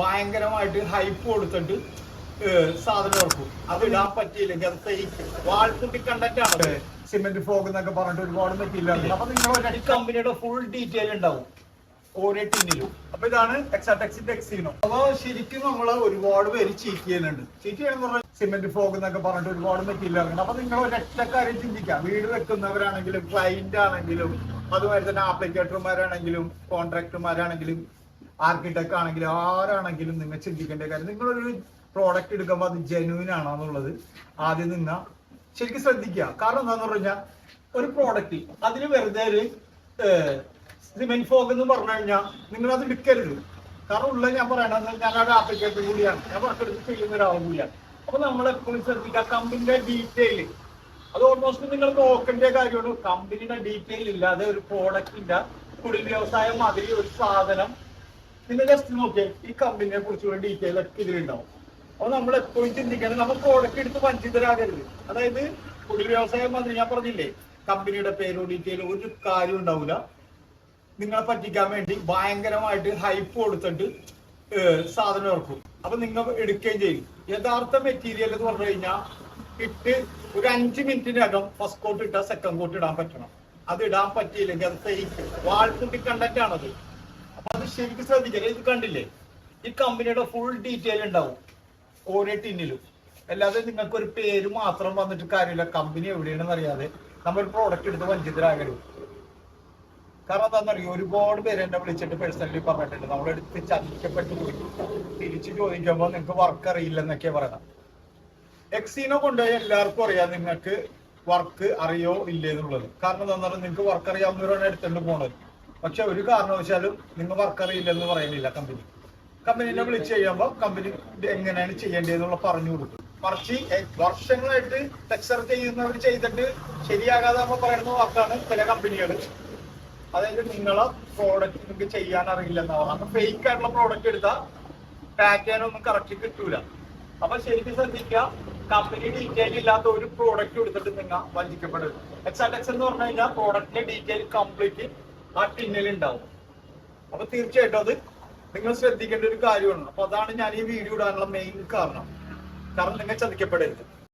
ഭയങ്കരമായിട്ട് ഹൈപ്പ് കൊടുത്തിട്ട് സാധനം ഇറക്കും. അത് ഇടാൻ പറ്റിയില്ലെങ്കിൽ അത് ഫേക്ക് വാൾക്കുട്ടി കണ്ടന്റ് ആണ് സിമെന്റ് ഫോഗ് എന്നൊക്കെ പറഞ്ഞിട്ട് ഒരുപാട് മെറ്റീരിയൽ അപ്പൊ നിങ്ങൾ ഒരടി കമ്പനിയുടെ ഫുൾ ഡീറ്റെയിൽ ഉണ്ടാവും. ഓരോ ടിന്നിലും അപ്പൊ ഇതാണ് എക്സാടെക്സിന്റെ എക്സീനോ അപ്പൊ ശരിക്കും നമ്മൾ ഒരുപാട് പേര് ചീറ്റ് ചെയ്യുന്നുണ്ട്. ചീറ്റ് ചെയ്യണമെന്ന് പറഞ്ഞാൽ സിമെന്റ് ഫോഗ് എന്നൊക്കെ പറഞ്ഞിട്ട് ഒരുപാട് മെറ്റീരിയൽ ഇറങ്ങുന്നത് അപ്പൊ നിങ്ങൾ ഒരൊറ്റ കാര്യം ചിന്തിക്കാം. വീട് വെക്കുന്നവരാണെങ്കിലും ക്ലൈന്റ് ആണെങ്കിലും അതുപോലെ തന്നെ ആപ്ലിക്കേറ്റർമാരാണെങ്കിലും കോൺട്രാക്ടർമാരാണെങ്കിലും ആർക്കിടെക്ട് ആണെങ്കിലും ആരാണെങ്കിലും നിങ്ങൾ ചിന്തിക്കേണ്ട കാര്യം നിങ്ങളൊരു പ്രോഡക്റ്റ് എടുക്കുമ്പോൾ അത് ജെനുവിൻ ആണോ എന്നുള്ളത് ആദ്യം നിങ്ങൾ ശരിക്കും ശ്രദ്ധിക്കുക. കാരണം എന്താന്ന് പറഞ്ഞാൽ ഒരു പ്രോഡക്റ്റ് അതിന് വെറുതെ ഒരു സിമെന്റ് ഫോഗ് എന്ന് പറഞ്ഞു കഴിഞ്ഞാൽ നിങ്ങൾ അത് എടുക്കരുത് കാരണം ഉള്ള ഞാൻ പറയണത് ഒരു ആപ്ലിക്കേഷൻ കൂടിയാണ്. ഞാൻ വർക്കെടുത്ത് ചെയ്യുന്ന ഒരാളും കൂടിയാണ്. അപ്പൊ നമ്മൾ എപ്പോഴും ശ്രദ്ധിക്കുക കമ്പനിയുടെ ഡീറ്റെയിൽ അത് ഓൾമോസ്റ്റ് നിങ്ങൾ നോക്കേണ്ട കാര്യമാണ്. കമ്പനിയുടെ ഡീറ്റെയിൽ ഇല്ലാതെ ഒരു പ്രോഡക്റ്റിന്റെ കുടിൽ വ്യവസായം മാതിരി ഒരു സാധനം നിങ്ങൾ ജസ്റ്റ് നോക്കിയാൽ ഈ കമ്പനിയെ കുറിച്ചുള്ള ഡീറ്റെയിൽ ഒക്കെ ഇതിലുണ്ടാവും. അപ്പൊ നമ്മൾ എപ്പോഴും ചിന്തിക്കണം നമ്മൾ പ്രോഡക്റ്റ് എടുത്ത് വഞ്ചിതരാകരുത് അതായത് കുടിൽ വ്യവസായം മന്ത്രി ഞാൻ പറഞ്ഞില്ലേ കമ്പനിയുടെ പേരോ ഡീറ്റെയിലോ ഒരു കാര്യം ഉണ്ടാവില്ല നിങ്ങളെ പറ്റിക്കാൻ വേണ്ടി ഭയങ്കരമായിട്ട് ഹൈപ്പ് കൊടുത്തിട്ട് സാധനം ഇറക്കും. അപ്പൊ നിങ്ങൾ എടുക്കുകയും ചെയ്യും. യഥാർത്ഥ മെറ്റീരിയൽ എന്ന് പറഞ്ഞു കഴിഞ്ഞാൽ ഇട്ട് ഒരു അഞ്ച് മിനിറ്റിനകം ഫസ്റ്റ് കോട്ട് ഇട്ടാൽ സെക്കൻഡ് കോട്ട് ഇടാൻ പറ്റണം. അത് ഇടാൻ പറ്റിയില്ലെങ്കിൽ അത് ഫേക്ക് വാൾപുട്ടി കണ്ടന്റ് ആണത്. അത് ശരിക്കും ശ്രദ്ധിക്കുക ഇത് കണ്ടില്ലേ? ഈ കമ്പനിയുടെ ഫുൾ ഡീറ്റെയിൽ ഉണ്ടാവും. ഓരോ ടിന്നിലും അല്ലാതെ നിങ്ങൾക്ക് ഒരു പേര് മാത്രം വന്നിട്ട് കാര്യമില്ല. കമ്പനി എവിടെയാണെന്ന് അറിയാതെ നമ്മൾ പ്രോഡക്റ്റ് എടുത്ത് വഞ്ചിതരാകരുത്. കാരണം എന്താണെന്നറിയോ? ഒരുപാട് പേര് എന്നെ വിളിച്ചിട്ട് പേഴ്സണലി പറഞ്ഞിട്ടുണ്ട്. നമ്മളെടുത്ത് ചതിക്കപ്പെട്ടു പോയി. തിരിച്ചു ചോദിക്കുമ്പോൾ നിങ്ങൾക്ക് വർക്ക് അറിയില്ലെന്നൊക്കെയാ പറയുന്നത്. എക്സീനോ കൊണ്ടുപോയി എല്ലാവർക്കും അറിയാം നിങ്ങൾക്ക് വർക്ക് അറിയോ ഇല്ലേ എന്നുള്ളത്. കാരണം എന്താ പറഞ്ഞാൽ നിങ്ങൾക്ക് വർക്ക് അറിയാവുന്നവരാണ് എടുത്തുകൊണ്ട് പോണത്. പക്ഷെ ഒരു കാരണവശാലും നിങ്ങൾ വർക്ക് അറിയില്ലെന്ന് പറയുന്നില്ല കമ്പനി കമ്പനിനെ വിളിച്ച് കഴിയുമ്പോൾ കമ്പനി എങ്ങനെയാണ് ചെയ്യേണ്ടതെന്നുള്ള പറഞ്ഞു കൊടുക്കും. മറിച്ച് വർഷങ്ങളായിട്ട് ടെക്സർ ചെയ്യുന്നവർ ചെയ്തിട്ട് ശരിയാകാതെ നമ്മൾ പറയുന്ന വാക്കാണ് ചില കമ്പനികൾ അതായത് നിങ്ങളെ പ്രോഡക്റ്റ് നിങ്ങൾക്ക് ചെയ്യാൻ അറിയില്ലെന്നാ അപ്പൊ ഫേക്ക് ആയിട്ടുള്ള പ്രോഡക്റ്റ് എടുത്താൽ പാറ്റേൺ ഒന്നും കറക്റ്റ് കിട്ടൂല. അപ്പൊ ശരിക്കും ശ്രദ്ധിക്കുക കമ്പനി ഡീറ്റെയിൽ ഇല്ലാത്ത ഒരു പ്രോഡക്റ്റ് എടുത്തിട്ട് നിങ്ങൾ വഞ്ചിക്കപ്പെടരുത് എക്സാടെക്സ് എന്ന് പറഞ്ഞു കഴിഞ്ഞാൽ പ്രോഡക്റ്റിന്റെ ഡീറ്റെയിൽ കംപ്ലീറ്റ് ആ ടിന്നിൽ ഉണ്ടാവും അപ്പൊ തീർച്ചയായിട്ടും അത് നിങ്ങൾ ശ്രദ്ധിക്കേണ്ട ഒരു കാര്യമാണ്. അപ്പൊ അതാണ് ഞാൻ ഈ വീഡിയോ ഇടാനുള്ള മെയിൻ കാരണം. കാരണം നിങ്ങൾ ചതിക്കപ്പെടരുത്